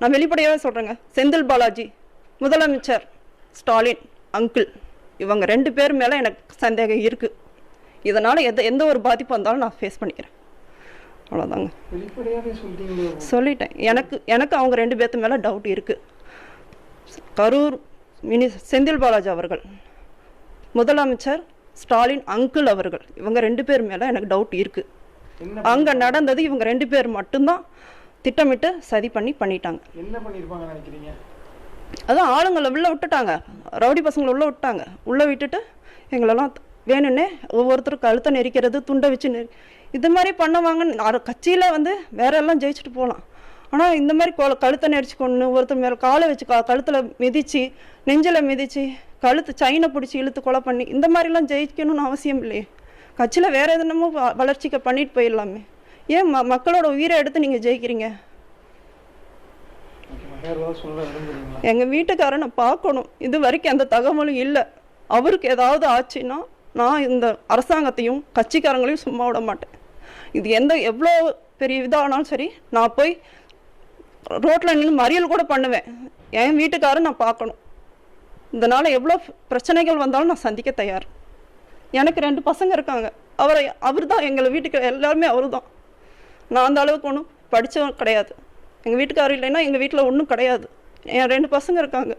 நான் வெளிப்படையாகவே சொல்கிறேங்க செந்தில் பாலாஜி முதலமைச்சர் ஸ்டாலின் அங்கிள் இவங்க ரெண்டு பேர் மேலே எனக்கு சந்தேகம் இருக்குது இதனால் எந்த எந்த ஒரு பாதிப்பு வந்தாலும் நான் ஃபேஸ் பண்ணிக்கிறேன். அவ்வளோதாங்க சொல்லிட்டேன். எனக்கு எனக்கு அவங்க ரெண்டு பேர்த்து மேலே டவுட் இருக்குது கரூர் மினி செந்தில் பாலாஜி அவர்கள் முதலமைச்சர் ஸ்டாலின் அங்கிள் அவர்கள் இவங்க ரெண்டு பேர் மேலே எனக்கு டவுட் இருக்குது அங்கே நடந்தது இவங்க ரெண்டு பேர் மட்டும்தான். திட்டமிட்டு சதி பண்ணி பண்ணிட்டாங்க. என்ன பண்ணிருப்பாங்க நினைக்கிறீங்க? அதான் ஆளுங்களை உள்ளே விட்டுட்டாங்க. ரவுடி பசங்களை உள்ளே விட்டாங்க. உள்ளே விட்டுட்டு எங்களெல்லாம் வேணும்னே ஒவ்வொருத்தரும் கழுத்தை நெரிக்கிறது துண்டை வச்சு நெரி இது மாதிரி பண்ணுவாங்கன்னு கட்சியில் வந்து வேற எல்லாம் ஜெயிச்சுட்டு போகலாம் ஆனால் இந்த மாதிரி கொ கழுத்தை நெரிச்சு கொண்டு ஒருத்தர் மேலே காலை வச்சு கா கழுத்தில் மிதித்து நெஞ்சில் மிதித்து கழுத்து செயினை பிடிச்சி இழுத்து கொலை பண்ணி இந்த மாதிரிலாம் ஜெயிக்கணும்னு அவசியம் இல்லையே. கட்சியில் வேற எதுனமோ வளர்ச்சிக்கு பண்ணிட்டு போயிடலாமே. ஏன் ம மக்களோட உயிரை எடுத்து நீங்கள் ஜெயிக்கிறீங்க? எங்கள் வீட்டுக்காரனை பார்க்கணும். இது வரைக்கும் எந்த தகவலும் இல்லை. அவருக்கு ஏதாவது ஆச்சுன்னா நான் இந்த அரசாங்கத்தையும் கட்சிக்காரங்களையும் சும்மா விட மாட்டேன். இது எந்த எவ்வளோ பெரிய இதானாலும் சரி நான் போய் ரோட்டில் நின்று மறியல் கூட பண்ணுவேன். என் வீட்டுக்காரன் நான் பார்க்கணும். இதனால் எவ்வளோ பிரச்சனைகள் வந்தாலும் நான் சந்திக்க தயார். எனக்கு ரெண்டு பசங்க இருக்காங்க. அவரை அவர் தான் எங்களை வீட்டுக்கு எல்லாருமே அவர் தான் நான் அந்த அளவுக்கு ஒன்றும் படித்தவன் கிடையாது. எங்கள் வீட்டுக்காரர் இல்லைன்னா எங்கள் வீட்டில் ஒன்றும் கிடையாது. என் ரெண்டு பசங்க இருக்காங்க.